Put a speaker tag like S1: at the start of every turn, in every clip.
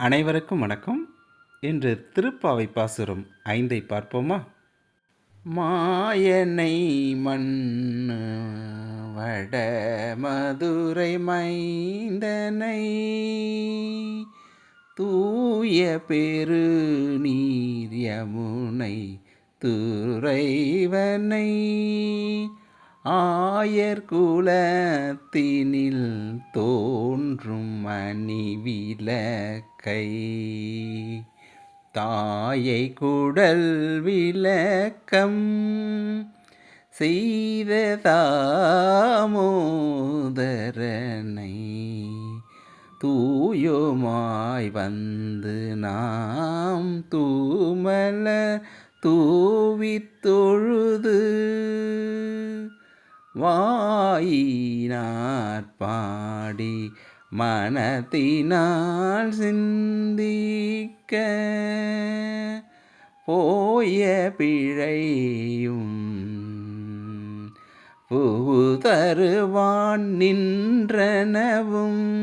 S1: அனைவருக்கும் வணக்கம். இன்று திருப்பாவை பாசுரம் ஐந்தை பார்ப்போமா? மாயனை மண் வட மதுரை மைந்தனை தூய பெரு நீர் யமுனை துறைவனை ஆயர் குலத்தினில் தோன்றும் மணி விளக்கை தாயை குடல் விளக்கம் செய்த தாமோதரனை தூயோமாய் வந்து நாம் தூமல தூவித் தொழுது வாயினார் பாடி மனத்தினால் சிந்திக்க போய பிழையும் பூவு தருவான் நின்றனவும்.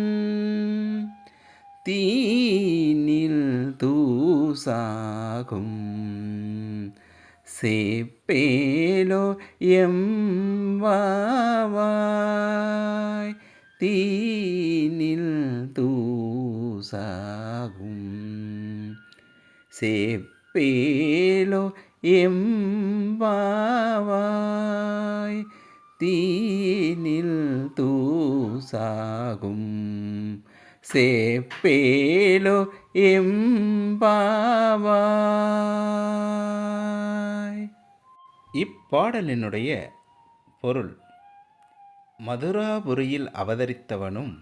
S1: தீனில் தூசாகும். சேப்பேலோ எம்வாவாய் தீனில் தூசாகும் சேப்பேலோ எம்பாவாய் தீனில் தூசாகும் சேப்பேலோ இம்பாவாய் இப்பாடலினுடைய பொருள் மதுராபுரியில் அவதரித்தவனும்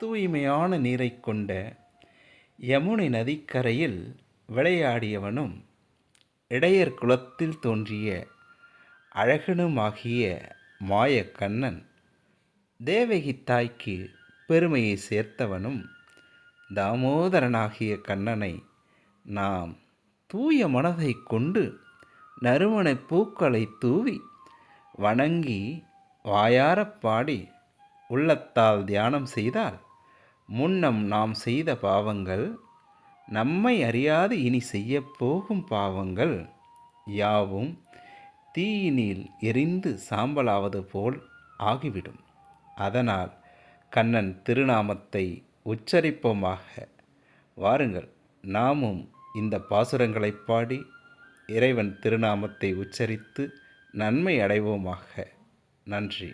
S1: தூய்மையான நீரை கொண்ட யமுனை நதிக்கரையில் விளையாடியவனும் இடையர் குலத்தில் தோன்றிய அழகனுமாகிய மாயக்கண்ணன் தேவகி தாய்க்கு பெருமையை சேர்த்தவனும் தாமோதரனாகிய கண்ணனை நாம் தூய மனதை கொண்டு நறுமண பூக்களை தூவி வணங்கி வாயாரப் பாடி உள்ளத்தால் தியானம் செய்தால் முன்னம் நாம் செய்த பாவங்கள் நம்மை அறியாது இனி செய்யப்போகும் பாவங்கள் யாவும் தீயினில் எரிந்து சாம்பலாவது போல் ஆகிவிடும். அதனால் கண்ணன் திருநாமத்தை உச்சரிப்போமாக. வாருங்கள் நாமும் இந்த பாசுரங்களைப் பாடி இறைவன் திருநாமத்தை உச்சரித்து நன்மை அடைவோமாக. நன்றி.